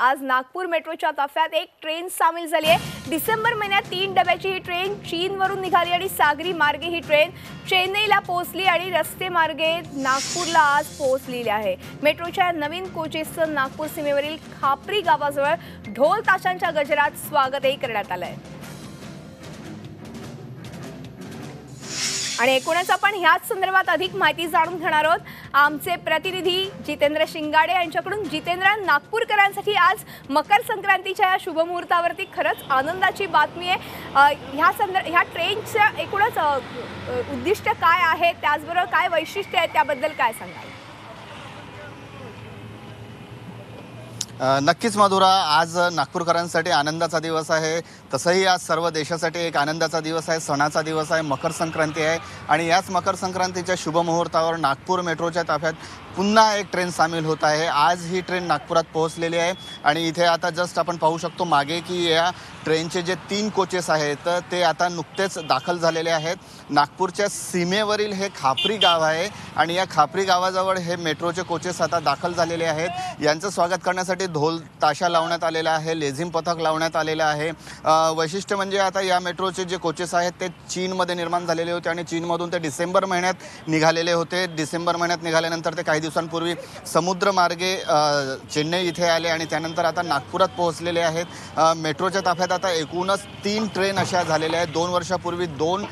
आज नागपूर मेट्रोच्या ताफ्यात एक ट्रेन सामील झाली आहे. डिसेंबर महिन्यात तीन डब्याची ही ट्रेन चीनवरून निघाली आणि सागरी मार्गे ही ट्रेन चेन्नईला पोहोचली आणि रस्ते मार्गे नागपूरला आज पोहोचलेली आहे. मेट्रोच्या नवीन कोचेसचं नागपूर सीमेवरील खापरी गावाजवळ ढोल ताशांच्या गजरात स्वागतही करण्यात आलं आहे आणि एकूणच आपण ह्याच संदर्भात अधिक माहिती जाणून घेणार आहोत. आमचे प्रतिनिधी जितेंद्र शिंगाडे यांच्याकडून. जितेंद्र नागपूरकरांसाठी आज मकर संक्रांतीच्या या शुभमुहूर्तावरती खरंच आनंदाची बातमी आहे. ह्या संदर्भ ह्या ट्रेनचं एकूणच उद्दिष्ट काय आहे? त्याचबरोबर काय वैशिष्ट्य आहे? त्याबद्दल काय सांगाल? नक्कीच मधुरा आज नागपूरकरांसाठी आनंदाचा दिवस आहे. तसंही आज सर्व देशासाठी एक आनंदाचा दिवस आहे सणाचा दिवस आहे मकर संक्रांती आहे. आणि याच मकर संक्रांतीच्या शुभमुहूर्तावर नागपूर मेट्रोच्या ताफ्यात पुन्हा एक ट्रेन सामील होत आहे. आज ही ट्रेन नागपुरात पोहोचलेली आहे. आणि इथे आता जस्ट आपण पाहू शकतो मागे की या ट्रेनचे जे तीन कोचेस आहेत तर ते आता नुकतेच दाखल झालेले आहेत. नागपूरच्या सीमेवरील हे खापरी गाव आहे. आणि या खापरी गावाजवळ हे मेट्रोचे कोचेस आता दाखल झालेले आहेत. यांचं स्वागत करण्यासाठी ढोल ताशा लावण्यात आलेला आहे लेझिम पथक लावण्यात आलेलं आहे. वैशिष्ट्य म्हणजे आता या मेट्रोचे जे कोचेस आहेत ते चीनमध्ये निर्माण झालेले होते आणि चीनमधून ते डिसेंबर महिन्यात निघालेले होते. डिसेंबर महिन्यात निघाल्यानंतर ते काही दिवसांपूर्वी समुद्रमार्गे चेन्नई इथे आले आणि त्यानंतर आता नागपुरात पोहोचलेले आहेत. मेट्रोच्या ताफ्यात आता एकूणच तीन ट्रेन अशा झालेल्या आहेत. दोन वर्षापूर्वी दोन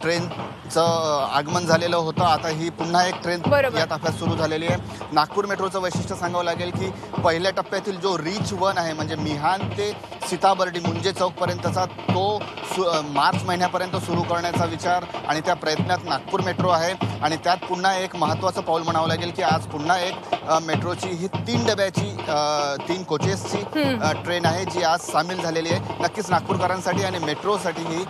ट्रेनचं आगमन झालेलं होतं. आता ही पुन्हा एक ट्रेन. या ताफ्यात सुरू झालेली आहे. नागपूर मेट्रोचं वैशिष्ट्य सांगावं लागेल की पहिल्या टप्प्यातील जो रीच वन आहे म्हणजे मिहान ते सीताबर्डी मुंजे चौकपर्यंतचा तो सु मार्च महिन्यापर्यंत सुरू करण्याचा विचार आणि त्या प्रयत्नात नागपूर मेट्रो आहे आणि त्यात पुन्हा एक महत्त्वाचं पाऊल म्हणावं लागेल की आज पुन्हा एक मेट्रोची ही तीन डब्याची तीन कोचेसची ट्रेन आहे जी आज सामील झालेली आहे. नक्कीच नागपूरकरांसाठी आणि मेट्रोसाठी ही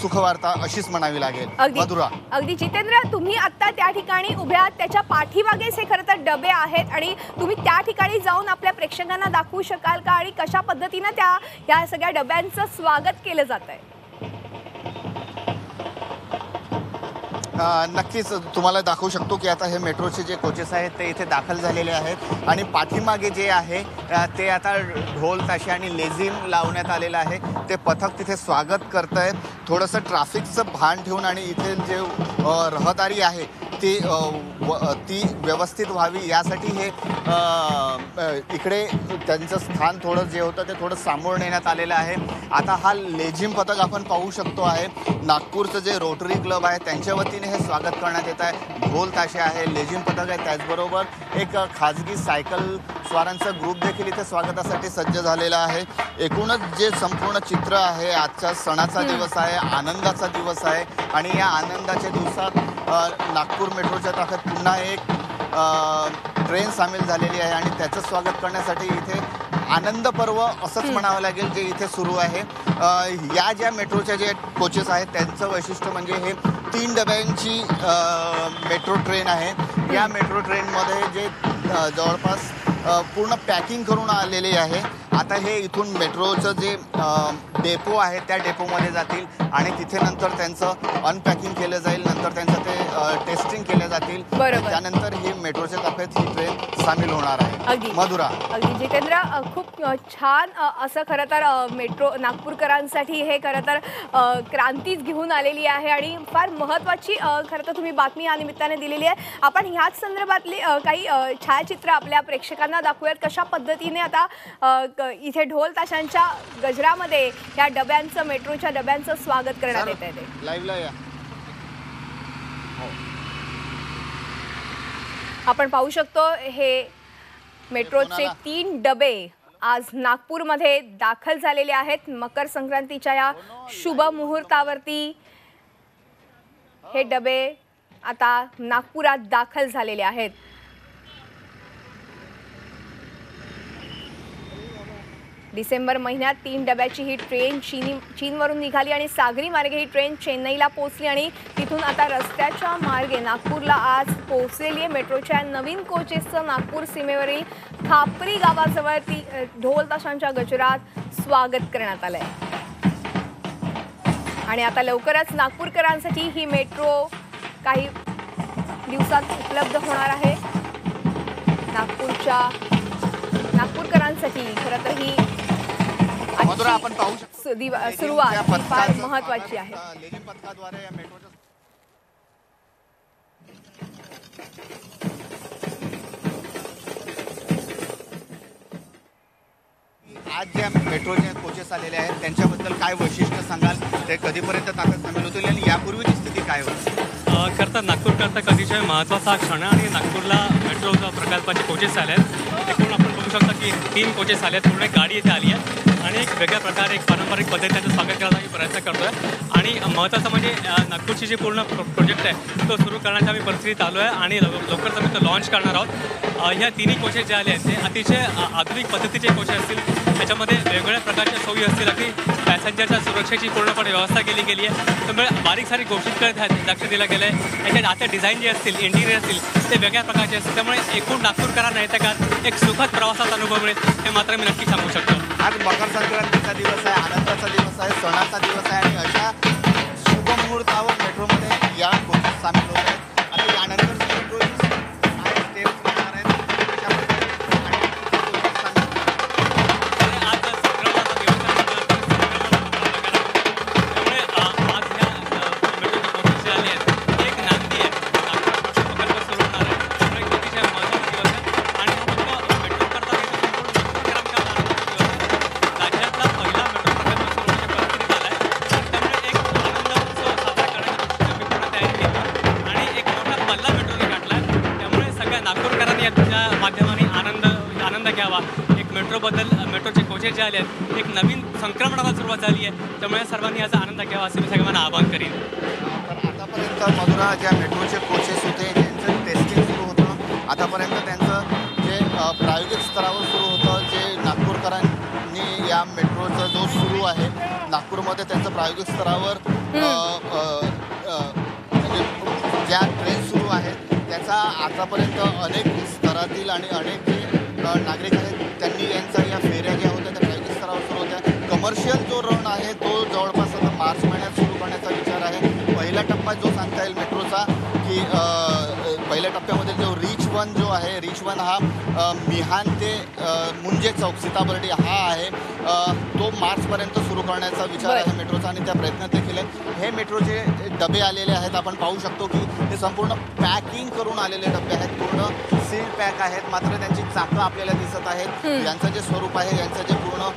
सुखवार्ता अशीच म्हणावी लागेल. अगदी. मधुरा. अगदी. जितेंद्र तुम्ही आता त्या ठिकाणी उभ्या आहात. त्याच्या पाठीमागेच हे खरं तर डबे आहेत आणि तुम्ही त्या ठिकाणी जाऊन आपल्या प्रेक्षकांना दाखवू शकाल का आणि कशा पद्धतीनं त्या या सगळ्या डब्यांचं स्वागत केलं जात आहे नक्कीच तुम्हाला दाखवू शकतो की आता हे मेट्रोचे जे कोचेस आहेत ते इथे दाखल झालेले आहेत. आणि पाठीमागे जे आहे ते आता ढोल ताशे आणि लेझिम लावण्यात आलेलं आहे. ते पथक तिथे स्वागत करत आहे थोडंसं ट्रॅफिकचं भान ठेवून आणि इथे जे रहदारी आहे ती व- ती व्यवस्थित व्हावी यासाठी हे इकडे त्यांचं स्थान थोडं जे होतं ते थोडं सामोरं नेण्यात आलेलं आहे. आता हा लेझिम पथक आपण पाहू शकतो आहे. नागपूरचं जे रोटरी क्लब आहे त्यांच्या वतीने हे स्वागत करण्यात येत आहे. ढोल ताशे आहे लेझिम पथक आहे. त्याचबरोबर एक खाजगी सायकल स्वारांचा ग्रुप देखील इथे स्वागतासाठी सज्ज झालेला आहे. एकूणच जे संपूर्ण चित्र आहे आजच्या सणाचा दिवस आहे आनंदाचा दिवस आहे. आणि या आनंदाच्या दिवसात नागपूर मेट्रोच्या ताफ्यात पुन्हा एक ट्रेन सामील झालेली आहे आणि त्याचं स्वागत करण्यासाठी इथे आनंद पर्व असंच म्हणावं लागेल जे इथे सुरू आहे. या ज्या मेट्रोच्या जे कोचेस आहेत त्यांचं वैशिष्ट्य म्हणजे हे तीन डब्यांची मेट्रो ट्रेन आहे. या मेट्रो ट्रेनमध्ये जे जवळपास पूर्ण पॅकिंग करून आलेले आहे. आता हे इथून मेट्रोचं जे डेपो आहे त्या डेपोमध्ये जातील आणि तिथे नंतर त्यांचं अनपॅकिंग केलं जाईल नंतर त्यांचं ते टेस्टिंग केले जातील. त्यानंतर ही मेट्रोच्या ताफ्यात ही ट्रेन सामील होणार आहे. मधुरा. अगदी. जितेंद्र खूप छान असं खरं तर मेट्रो नागपूरकरांसाठी हे खरं तर क्रांतीच घेऊन आलेली आहे आणि फार महत्त्वाची खरं तर तुम्ही बातमी या निमित्ताने दिलेली आहे. आपण ह्याच संदर्भातली काही छायाचित्र आपल्या प्रेक्षकांना दाखवूयात. कशा पद्धतीने आता इथे ढोल ताशांच्या गजरामध्ये ह्या डब्यांचं मेट्रोच्या डब्यांचं स्वागत करण्यात येत आहे ते. लाईव्हला या. आपण पाहू शकतो हे मेट्रोचे? तीन डबे आज नागपूरमध्ये दाखल झालेले आहेत. मकर संक्रांतीच्या या शुभ मुहूर्तावरती हे डबे आता नागपुरात दाखल झालेले आहेत. डिसेंबर महिन्यात तीन डब्याची ही ट्रेन चीनी चीनवरून निघाली आणि सागरी मार्गे ही ट्रेन चेन्नईला पोहोचली आणि तिथून आता रस्त्याच्या मार्गे नागपूरला आज पोहोचलेली आहे. मेट्रोच्या नवीन कोचेसचं नागपूर सीमेवरील खापरी गावाजवळ ती ढोल ताशांच्या गजरात स्वागत करण्यात आलं आहे आणि आता लवकरच नागपूरकरांसाठी ही मेट्रो काही दिवसात उपलब्ध होणार आहे. नागपूरच्या नागपूरकरांसाठी खरं मधुरा आपण पाहू शकतो. सुरुवात ही फार महत्वाची आहे. आज ज्या मेट्रोचे कोचेस आलेले आहेत त्यांच्याबद्दल काय वैशिष्ट्य सांगाल? ते कधीपर्यंत ताकद सामील होतील आणि यापूर्वीची स्थिती काय होती? तर नागपूरकरता महत्त्वाचा हा क्षण आहे आणि नागपूरला मेट्रो प्रकल्पाचे कोचेस आले आहेत. शकता की तीन कोचेस आले आहेत पूर्ण गाडी इथे आली आहे. आणि एक वेगळ्या प्रकारे एक पारंपरिक पद्धतीने स्वागत करायचा आम्ही प्रयत्न करतो आहे आणि महत्त्वाचं म्हणजे नागपूरची जी पूर्ण प्रोजेक्ट आहे तो सुरू करण्याच्या आम्ही परिस्थितीत आलो आहे आणि लव- लवकरच आम्ही तो लॉन्च करणार आहोत. ह्या तिन्ही कोचेस जे आले आहेत ते अतिशय आधुनिक पद्धतीचे कोशे असतील. त्याच्यामध्ये वेगवेगळ्या प्रकारच्या सोयी असतील. अगदी पॅसेंजरच्या सुरक्षेची पूर्णपणे व्यवस्था केली गेली आहे. त्यामुळे बारीक सारीक गोष्टींकडे लक्ष दिलं गेलं आहे. याच्यात आता डिझाईन जे असतील इंटिरियर असतील ते वेगळ्या प्रकारचे असतील. त्यामुळे एकूण नागपूरकरांना येत्या काळात एक सुखद प्रवासाचा अनुभव मिळेल हे मात्र मी नक्की सांगू शकतो. आज मकर संक्रांतीचा दिवस आहे आनंदाचा दिवस आहे सणाचा दिवस आहे. मेट्रोबद्दल मेट्रोचे कोचेस जे आले आहेत एक नवीन संक्रमणाला सुरुवात झाली आहे. त्यामुळे सर्वांनी याचा आनंद घ्यावा असं मी सगळ्यांना आवाहन करीन. तर आतापर्यंत मधुरा ज्या मेट्रोचे कोचेस होते त्यांचं टेस्टिंग सुरू होतं आतापर्यंत त्यांचं जे प्रायोगिक स्तरावर सुरू होतं जे नागपूरकरांनी या मेट्रोचा जो सुरू आहे नागपूरमध्ये त्यांचं प्रायोगिक स्तरावर म्हणजे ज्या ट्रेन सुरू आहेत त्याचा आतापर्यंत अनेक स्तरातील आणि अनेक नागरिक आहेत. त्यांनी यांचा या फेऱ्या ज्या होत्या त्या प्रायोगिक स्तरावर सुरू होत्या. कमर्शियल जो रन आहे तो जवळपास आता मार्च महिन्यात सुरू करण्याचा विचार आहे. पहिला टप्पा जो सांगता येईल मेट्रोचा की पहिल्या टप्प्यामध्ये जो रिच वन जो आहे रिच वन हा मिहान ते मुंजे चौक सीताबर्डी हा आहे. तो मार्चपर्यंत सुरू करण्याचा विचार. आहे मेट्रोचा आणि त्या प्रयत्नात देखील आहे. हे मेट्रोचे डबे आलेले आहेत. आपण पाहू शकतो की ते संपूर्ण पॅकिंग करून आलेले डबे आहेत. पूर्ण सील पॅक आहेत. मात्र त्यांची चाकं आपल्याला दिसत आहेत. यांचं जे स्वरूप आहे यांचं जे पूर्ण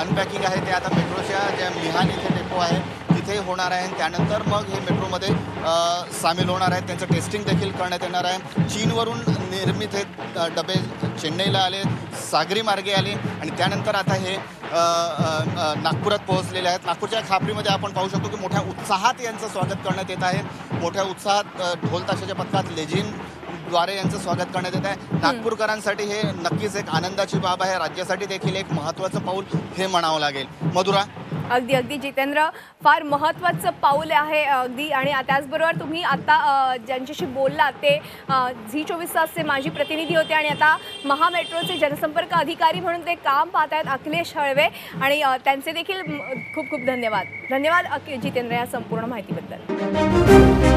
अनपॅकिंग आहे ते आता मेट्रोच्या ज्या मिहान इथे डेपो आहे तिथे होणार आहे. त्यानंतर मग हे मेट्रोमध्ये सामील होणार आहेत त्यांचं टेस्टिंग देखील करण्यात येणार आहे. चीनवरून निर्मित हे डबे चेन्नईला आले सागरी मार्गे आले. आणि त्यानंतर आता हे नागपुरात पोहोचलेले आहेत. नागपूरच्या खापरीमध्ये आपण पाहू शकतो की मोठ्या उत्साहात यांचं स्वागत करण्यात येत आहे. मोठ्या उत्साहात ढोलताशाच्या ढोल ताशाच्या पथकात लेझिन द्वारे यांचं स्वागत करण्यात येत आहे. नागपूरकरांसाठी हे नक्कीच एक आनंदाची बाब आहे. राज्यासाठी देखील एक महत्त्वाचं पाऊल हे म्हणावं लागेल. मधुरा? अगदी अगदी. जितेंद्र फार महत्त्वाचं पाऊल आहे अगदी. आणि त्याचबरोबर तुम्ही आता ज्यांच्याशी बोललात ते झी चोवीस तासचे माजी प्रतिनिधी होते आणि आता महामेट्रोचे जनसंपर्क अधिकारी म्हणून ते काम पाहत आहेत अखिलेश हळवे. आणि त्यांचे देखील खूप खूप धन्यवाद. धन्यवाद जितेंद्र या संपूर्ण माहितीबद्दल.